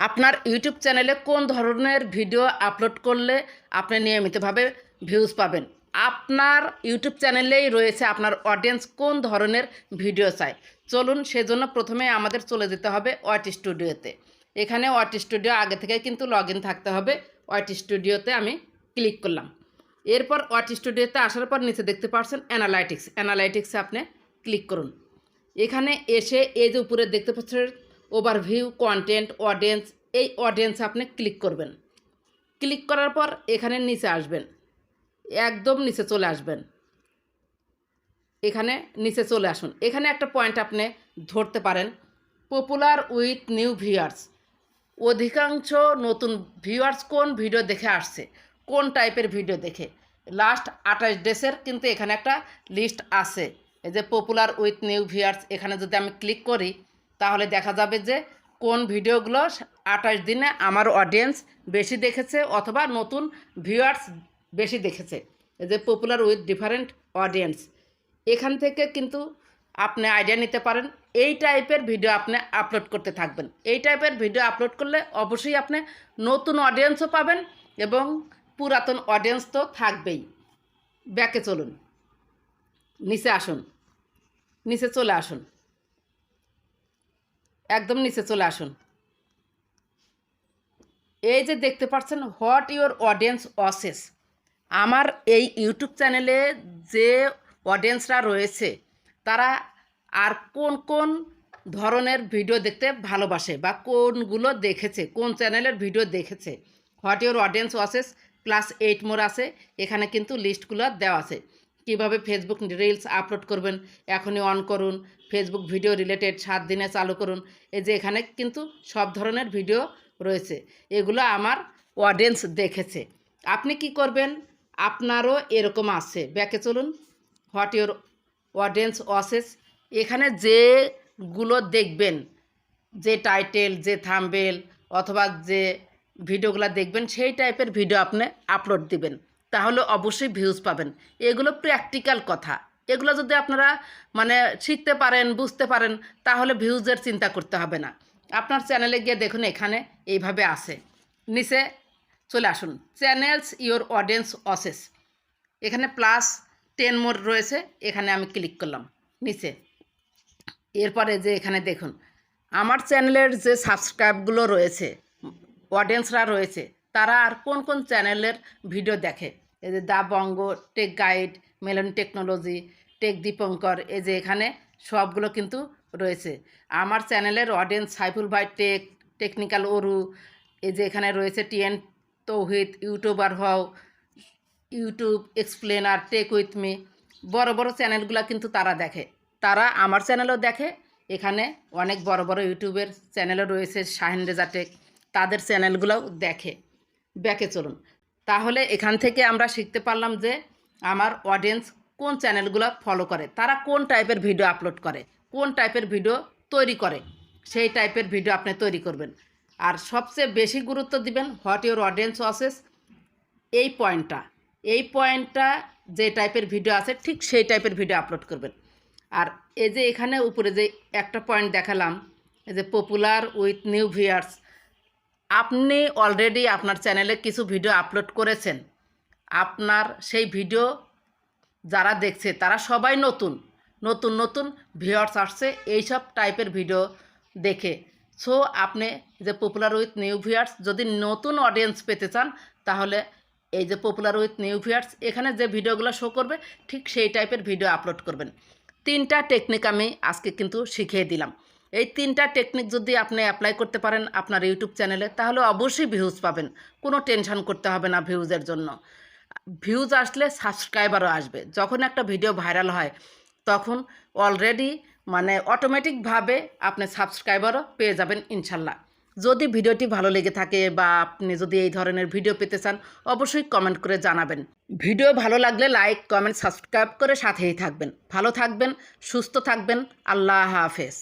আপনার ইউটিউব চ্যানেলে কোন ধরনের ভিডিও আপলোড করলে আপনি নিয়মিতভাবে ভিউজ পাবেন? আপনার ইউটিউব চ্যানেলেই রয়েছে আপনার অডিয়েন্স কোন ধরনের ভিডিও চায় চলুন সেজন্য প্রথমে আমাদের চলে যেতে হবে ওয়াট স্টুডিওতে এখানে ওয়াট স্টুডিও আগে থেকে কিন্তু লগ থাকতে হবে। ওয়াট স্টুডিওতে আমি ক্লিক করলাম। এরপর ওয়াট স্টুডিওতে আসার পর নিচে দেখতে পাচ্ছেন অ্যানালাইটিক্স অ্যানালাইটিক্সে আপনি ক্লিক করুন। এখানে এসে এই যে উপরে দেখতে পাচ্ছেন ওভারভিউ কন্টেন্ট অডিয়েন্স এই অডিয়েন্স আপনি ক্লিক করবেন। ক্লিক করার পর এখানে নিচে আসবেন। একদম নিচে চলে আসবেন। এখানে নিচে চলে আসুন। এখানে একটা পয়েন্ট আপনি ধরতে পারেন। পপুলার উইথ নিউ ভিউয়ার্স অধিকাংশ নতুন ভিউয়ার্স কোন ভিডিও দেখে আসছে? কোন টাইপের ভিডিও দেখে? লাস্ট আঠাশ ডেসের কিন্তু এখানে একটা লিস্ট আছে। এই যে পপুলার উইথ নিউ ভিউয়ার্স এখানে যদি আমি ক্লিক করি তাহলে দেখা যাবে যে কোন ভিডিওগুলো আঠাশ দিনে আমার অডিয়েন্স বেশি দেখেছে অথবা নতুন ভিউয়ার্স বেশি দেখেছে। যে পপুলার উইথ ডিফারেন্ট অডিয়েন্স এখান থেকে কিন্তু আপনি আইডিয়া নিতে পারেন। এই টাইপের ভিডিও আপনি আপলোড করতে থাকবেন। এই টাইপের ভিডিও আপলোড করলে অবশ্যই আপনি নতুন অডিয়েন্সও পাবেন এবং পুরাতন অডিয়েন্স তো থাকবেই। ব্যাকে চলুন। নিচে আসুন। নিচে চলে আসুন। একদম নিচে চলে আসুন। এই যে দেখতে পাচ্ছেন হোয়াট ইউর অডিয়েন্স অসেস। আমার এই ইউটিউব চ্যানেলে যে অডিয়েন্সরা রয়েছে, তারা আর কোন কোন ধরনের ভিডিও দেখতে ভালোবাসে বা কোনগুলো দেখেছে, কোন চ্যানেলের ভিডিও দেখেছে। What your audience watches plus eight more আছে, এখানে কিন্তু লিস্টগুলো দেওয়া আছে। কীভাবে ফেসবুক রিলস আপলোড করবেন, এখনই অন করুন ফেসবুক ভিডিও রিলেটেড সাত দিনে চালু করুন, এই যে এখানে কিন্তু সব ধরনের ভিডিও রয়েছে, এগুলো আমার অডিয়েন্স দেখেছে। আপনি কি করবেন? আপনারও এরকম আছে। ব্যাকে চলুন হোয়াট ইউর অডিয়েন্স ওয়াসেস এখানে যেগুলো দেখবেন, যে টাইটেল যে থাম্বেল অথবা যে ভিডিওগুলো দেখবেন, সেই টাইপের ভিডিও আপনি আপলোড দিবেন। তাহলে অবশ্যই ভিউজ পাবেন। এগুলো প্র্যাকটিক্যাল কথা। এগুলো যদি আপনারা মানে শিখতে পারেন, বুঝতে পারেন, তাহলে ভিউজের চিন্তা করতে হবে না। আপনার চ্যানেলে গিয়ে দেখুন এখানে এইভাবে আসে নিচে চলে আসুন। চ্যানেলস ইওর অডিয়েন্স অসেস এখানে প্লাস টেন মোর রয়েছে। এখানে আমি ক্লিক করলাম। নিচে। এরপরে যে এখানে দেখুন, আমার চ্যানেলের যে সাবস্ক্রাইবগুলো রয়েছে অডিয়েন্সরা রয়েছে তারা আর কোন কোন চ্যানেলের ভিডিও দেখে? এই যে the Banga, tech guide, melon technology, tech Dipankar, এই যে এখানে সবগুলো কিন্তু রয়েছে। আমার চ্যানেলের অডিয়েন্স সাইফুল ভাই টেক, টেকনিক্যাল ওরু এই যে এখানে রয়েছে টিএন তৌহিদ, ইউটিউবার হও, YouTube explainer, tech with me, বড় বড় চ্যানেলগুলো কিন্তু তারা দেখে। তারা আমার চ্যানেলও দেখে, এখানে অনেক বড় বড় ইউটিউবের চ্যানেলও রয়েছে, শাহিন রেজা টেক, তাদের চ্যানেলগুলোও দেখে। ব্যাকে চলুন। তাহলে এখান থেকে আমরা শিখতে পারলাম যে আমার অডিয়েন্স কোন চ্যানেলগুলো ফলো করে, তারা কোন টাইপের ভিডিও আপলোড করে, কোন টাইপের ভিডিও তৈরি করে, সেই টাইপের ভিডিও আপনি তৈরি করবেন। আর সবচেয়ে বেশি গুরুত্ব দিবেন হোয়াট ইউর অডিয়েন্স ওয়াসেস এই পয়েন্টটা এই পয়েন্টটা যে টাইপের ভিডিও আছে, ঠিক সেই টাইপের ভিডিও আপলোড করবেন। আর এই যে এখানে উপরে যে একটা পয়েন্ট দেখালাম, এই যে পপুলার উইথ নিউ ভিয়ার্স আপনি অলরেডি আপনার চ্যানেলে কিছু ভিডিও আপলোড করেছেন। আপনার সেই ভিডিও যারা দেখছে, তারা সবাই নতুন। নতুন নতুন ভিউয়ার্স আসছে, এইসব টাইপের ভিডিও দেখে। সো আপনি যে পপুলার উইথ নিউ ভিউয়ার্স যদি নতুন অডিয়েন্স পেতে চান, তাহলে এই যে পপুলার উইথ নিউ ভিউয়ার্স এখানে যে ভিডিওগুলো শো করবে, ঠিক সেই টাইপের ভিডিও আপলোড করবেন। তিনটা টেকনিক আমি আজকে কিন্তু শিখিয়ে দিলাম। এই তিনটা টেকনিক যদি আপনি অ্যাপ্লাই করতে পারেন আপনার ইউটিউব চ্যানেলে তাহলে অবশ্যই ভিউজ পাবেন। কোনো টেনশন করতে হবে না ভিউজের জন্য। ভিউজ আসলে সাবস্ক্রাইবারও আসবে। যখন একটা ভিডিও ভাইরাল হয়, তখন অলরেডি মানে অটোমেটিকভাবে আপনি সাবস্ক্রাইবারও পেয়ে যাবেন ইনশাল্লাহ। যদি ভিডিওটি ভালো লেগে থাকে বা আপনি যদি এই ধরনের ভিডিও পেতে চান, অবশ্যই কমেন্ট করে জানাবেন। ভিডিও ভালো লাগলে লাইক কমেন্ট সাবস্ক্রাইব করে সাথেই থাকবেন। ভালো থাকবেন, সুস্থ থাকবেন, আল্লাহ হাফেজ।